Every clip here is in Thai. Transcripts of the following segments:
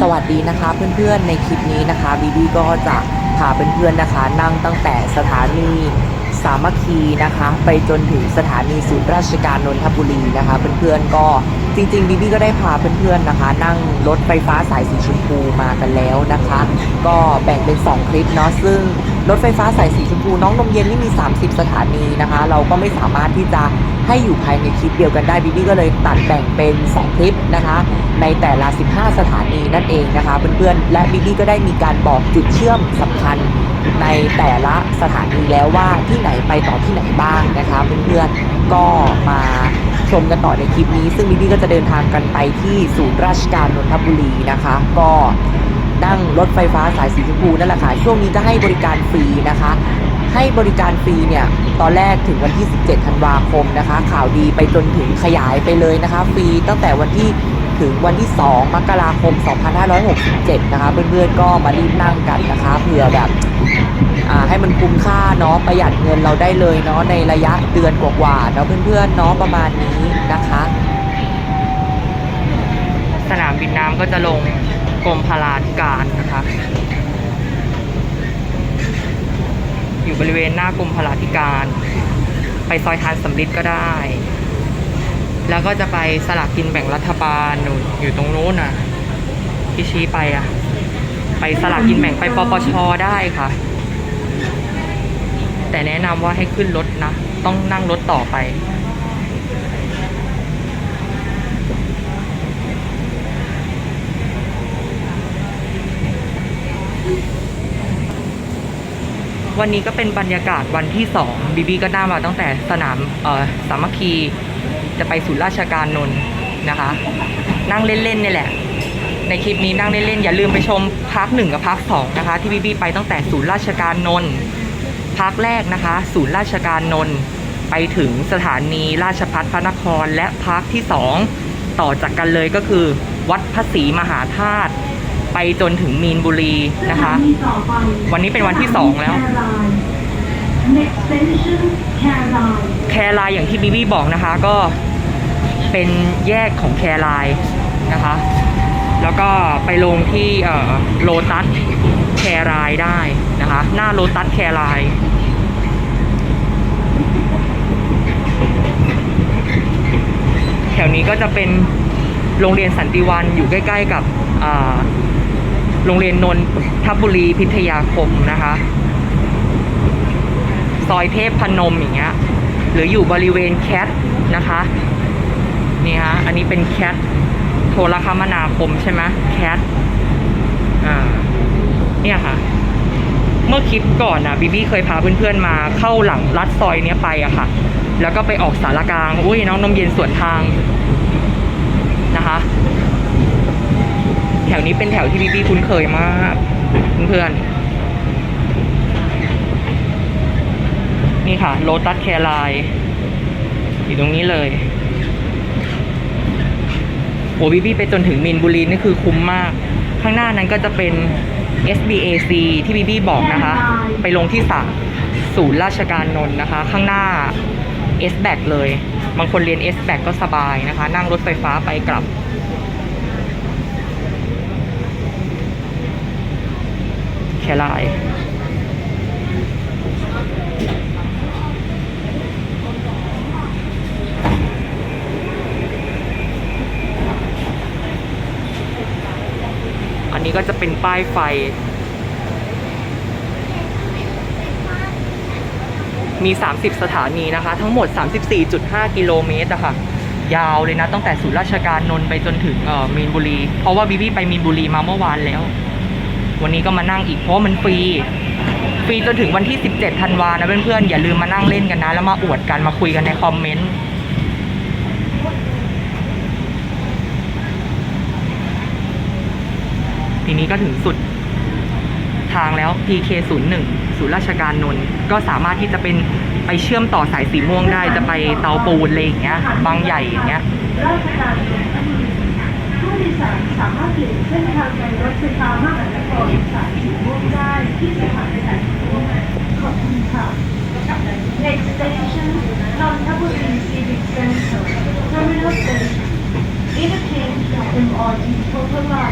สวัสดีนะคะเพื่อนๆในคลิปนี้นะคะบีบีก็จะพาเพื่อนๆนะคะ นั่งตั้งแต่สถานีสามัคคีนะคะ ไปจนถึงสถานีศูนย์ราชการนนทบุรีนะคะ เพื่อนๆก็จริงๆบีบีก็ได้พาเพื่อนๆนะคะ นั่งรถไฟฟ้าสายสีชมพูมากันแล้วนะคะ ก็แบ่งเป็น 2 คลิปเนาะซึ่ง รถไฟฟ้าสายสีชมพูน้องนมเย็นนี่มี 30 สถานีนะคะ เราก็ไม่สามารถที่จะให้อยู่ภายในคลิปเดียวกันได้บีบีก็เลยตัดแบ่งเป็น 2 คลิปนะคะ ในแต่ละ 15 สถานีนั่นเองนะคะเพื่อนๆและบีบีก็ได้มีการบอกจุดเชื่อมสำคัญในแต่ละสถานีแล้วว่าที่ไหนไปต่อที่ไหนบ้างนะคะเพื่อนๆก็มาชมกันต่อในคลิปนี้ ซึ่งบีบีก็จะเดินทางกันไปที่ศูนย์ราชการนนทบุรีนะคะ ก็ นั่งรถไฟฟ้าสายสีชมพูนั่นแหละค่ะช่วงนี้ก็ให้บริการฟรีนะคะ ให้บริการฟรีเนี่ยตอนแรกถึงวันที่ 17 ธันวาคมนะคะ ข่าวดีไปจนถึงขยายไปเลยนะคะ ฟรีตั้งแต่วันที่ถึงวันที่ 2 มกราคม 2567 นะคะ เพื่อนๆ ก็มารีบนั่งกันนะคะเผื่อแบบให้มันคุ้มค่าเนาะประหยัดเงินเราได้เลยเนาะในระยะเดือนกว่าๆเนาะเพื่อนๆเนาะประมาณนี้นะคะ สนามบินน้ำก็จะลง กรมพลาธิการนะคะ อยู่บริเวณหน้ากรมพลาธิการ ไปซอยทานสำลิดก็ได้ แล้วก็จะไปสลากกินแบ่งรัฐบาลอยู่ตรงโน้นน่ะที่ชี้ไปอะ ไปสลากกินแบ่งไปปปชได้ค่ะ แต่แนะนำว่าให้ขึ้นรถนะ ต้องนั่งรถต่อไป วันนี้ก็เป็นบรรยากาศวันที่สองบีบีก็น่ามาตั้งแต่สนามเอ่อสามัคคี จะไปศูนย์ราชการนนท์นะคะ นั่งเล่นๆนี่แหละ ในคลิปนี้นั่งเล่นๆอย่าลืมไปชมพาร์ทหนึ่งกับพาร์ทสองนะคะ ที่บีบีไปตั้งแต่ศูนย์ราชการนนท์พาร์ทแรกนะคะ ศูนย์ราชการนนท์ไปถึงสถานีราชพัฒพระนครและพาร์ทที่สองต่อจากกันเลยก็คือ วัดพระศรีมหาธาตุ ไปจนถึงมีนบุรีนะคะ วันนี้เป็นวันที่สองแล้ว Next station, Caroline. แคร์ไลน์อย่างที่บีบี้บอกนะคะก็เป็นแยกของแคร์ไลน์นะคะ แล้วก็ไปลงที่โลตัสแคร์ไลน์ได้นะคะ หน้าโลตัสแคร์ไลน์แถวนี้ก็จะเป็น โรงเรียนสันติวันอยู่ใกล้ ๆ กับโรงเรียนนนทบุรีพิทยาคมนะคะ ซอยเทพพนมอย่างเงี้ยหรืออยู่บริเวณแคทนะคะนี่ฮะอันนี้เป็นแคทโทรคมนาคมใช่ไหมแคทอ่าเนี่ยค่ะ เมื่อคลิปก่อนนะบีบี้เคยพาเพื่อนๆมาเข้าหลังลัดซอยเนี้ยไปอะค่ะ แล้วก็ไปออกสารกลาง อุ้ยน้องนมเย็นสวนทาง แถวนี้เป็นแถวที่บีบี้คุ้นเคยมากเพื่อนๆนี่ค่ะโ o ตัสแคร์ไลน์อยู่ตรงนี้เลยโอ้บีบี้ไปจนถึงมีนบุรีนี่คือคุ้มมาก ข้างหน้านั้นก็จะเป็น SBAC ที่บีบี้บอกนะคะ ไปลงที่สามศูนย์ราชการนนท์นะคะ ข้างหน้า S b a c เลย บางคนเรียน S b a c ก็สบายนะคะ นั่งรถไฟฟ้าไปกลับ แคร์ไลน์อันนี้ก็จะเป็นป้ายไฟมี 30 สถานีนะคะ ทั้งหมด 34.5 กิโลเมตรอะค่ะ ยาวเลยนะ ตั้งแต่ศูนย์ราชการนนท์ไปจนถึงเออมีนบุรี เพราะว่าบีบี้ไปมีนบุรีมาเมื่อวานแล้ว วันนี้ก็มานั่งอีกเพราะมันฟรี ฟรีจนถึงวันที่ 17ธันวานะเพื่อนๆอย่าลืมมานั่งเล่นกันนะ แล้วมาอวดกันมาคุยกันในคอมเมนต์ทีนี้ก็ถึงสุดทางแล้ว PK01 ศูนย์ราชการนนท์ก็สามารถที่จะเป็นไปเชื่อมต่อสายสีม่วงได้จะไปเตาปูนอะไรอย่างเงี้ย บางใหญ่อย่างเงี้ย ผู้โดยสารสามารถเปลี่ยนเส้นทางในรถไฟฟ้ามหานครสายสีม่วงได้ที่สถานีสายสีม่วงขอบคุณค่ะ Next station นนทบุรี Civic Center Terminal Station Interchange of MRT Total Line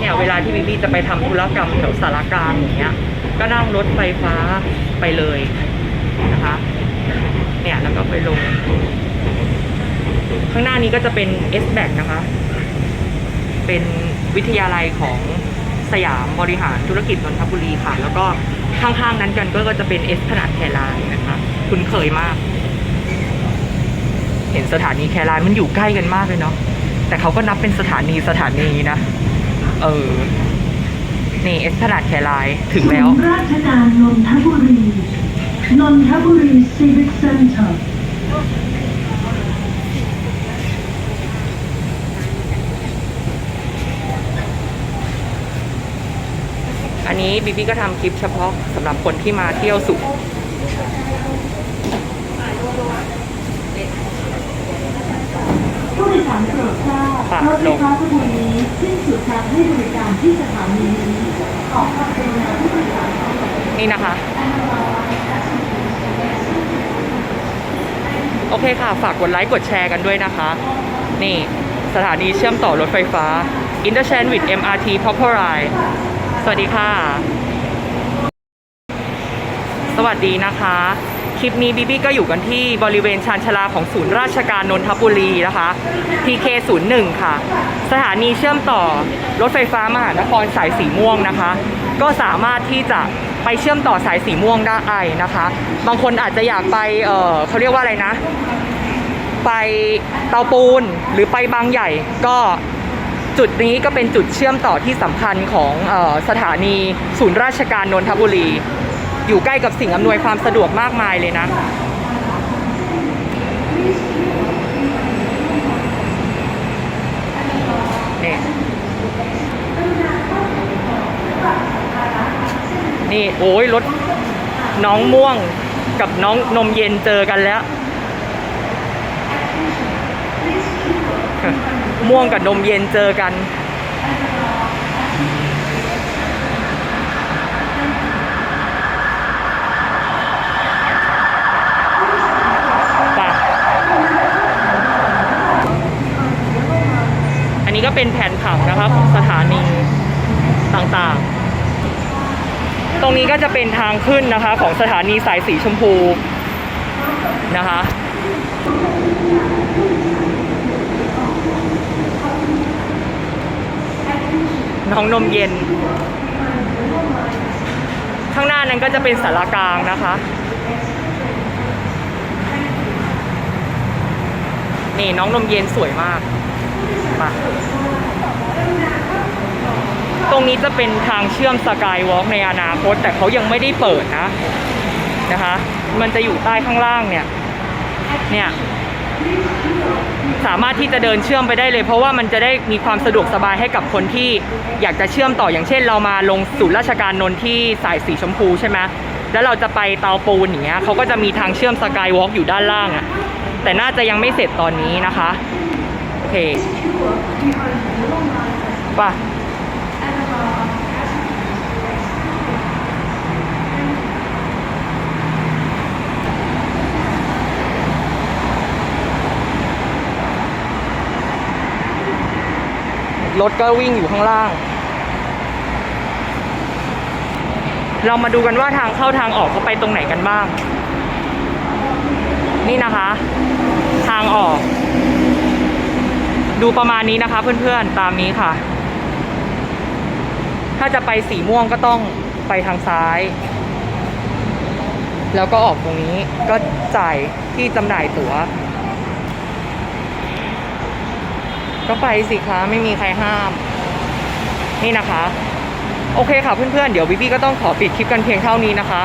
เนี่ยเวลาที่วิวีจะไปทำธุรกรรมแถวสารกลางอย่างเงี้ย ก็นั่งรถไฟฟ้าไปเลยนะคะ เนี่ยแล้วก็ไปลง ข้างหน้านี้ก็จะเป็น S b a c นะคะ เป็นวิทยาลัยของสยามบริหารธุรกิจนนทบุรีค่ะ แล้วก็ข้างๆนั้นกันก็จะเป็น S ขนาดแทลายนะคะ คุณเคยมาก เห็นสถานีแครายมันอยู่ใกล้กันมากเลยเนาะแต่เขาก็นับเป็นสถานีสถานีนะ เออ นี่ S ขนาดแครายถึงแล้วศูนย์ราชการนนทบุรี นนทบุรี Civic Center อันนี้บีบีก็ทำคลิปเฉพาะสำหรับคนที่มาเที่ยวสุข ผู้โดยสารโปรดทราบค่ะรถไฟฟ้าขบวนนี้สิ้นสุดการให้บริการที่สถานีนี้ขอความกรุณาผู้โดยสารขอความกรุณานี่นะคะ โอเคค่ะ ฝากกดไลค์กดแชร์กันด้วยนะคะ นี่สถานีเชื่อมต่อรถไฟฟ้า Interchange with MRT p o p u l a r สวัสดีค่ะ สวัสดีนะคะ คลิปนี้บีบีก็อยู่กันที่บริเวณชานชาลาของศูนย์ราชการนนทบุรีนะคะ TK01 ค่ะ สถานีเชื่อมต่อรถไฟฟ้ามหานครสายสีม่วงนะคะ ก็สามารถที่จะไปเชื่อมต่อสายสีม่วงได้นะคะ บางคนอาจจะอยากไปเเขาเรียกว่าอะไรนะ ไปเตาปูนหรือไปบางใหญ่ก็จุดนี้ก็เป็นจุดเชื่อมต่อที่สำคัญของออสถานีศูนย์ราชการนนทบุรี อยู่ใกล้กับสิ่งอำนวยความสะดวกมากมายเลยนะนี่นี่โอ้ยรถน้องม่วงกับน้องนมเย็นเจอกันแล้ว ม่วงกับนมเย็นเจอกัน นี้ก็เป็นแผนผังนะคะของสถานีต่างๆ ตรงนี้ก็จะเป็นทางขึ้นนะคะ ของสถานีสายสีชมพูนะคะน้องนมเย็น ข้างหน้านั้นก็จะเป็นสารกลางนะคะ นี่น้องนมเย็นสวยมาก ตรงนี้จะเป็นทางเชื่อมสกายวอล์กในอนาคต แต่เขายังไม่ได้เปิดนะนะคะ มันจะอยู่ใต้ข้างล่างเนี่ย เนี่ย สามารถที่จะเดินเชื่อมไปได้เลย เพราะว่ามันจะได้มีความสะดวกสบายให้กับคนที่อยากจะเชื่อมต่ออย่างเช่น เรามาลงศูนย์ราชการนนท์ที่สายสีชมพูใช่ไหมแล้วเราจะไปเตาปูนอย่างเงี้ยเขาก็จะมีทางเชื่อมสกายวอล์กอยู่ด้านล่างอะแต่น่าจะยังไม่เสร็จตอนนี้นะคะ โอเค ป่ะรถก็วิ่งอยู่ข้างล่าง เรามาดูกันว่าทางเข้าทางออกเขาไปตรงไหนกันบ้าง นี่นะคะ ทางออก ดูประมาณนี้นะคะ เพื่อนๆตามนี้ค่ะ ถ้าจะไปสีม่วงก็ต้องไปทางซ้าย แล้วก็ออกตรงนี้ก็จ่ายที่จำหน่ายตั๋ว ก็ไปสิคะไม่มีใครห้าม นี่นะคะ โอเคค่ะเพื่อนๆเดี๋ยววิบี้ก็ต้องขอปิดคลิปกันเพียงเท่านี้นะคะ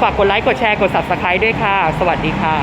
ฝากกดไลค์กดแชร์กด subscribe ด้วยค่ะ สวัสดีค่ะ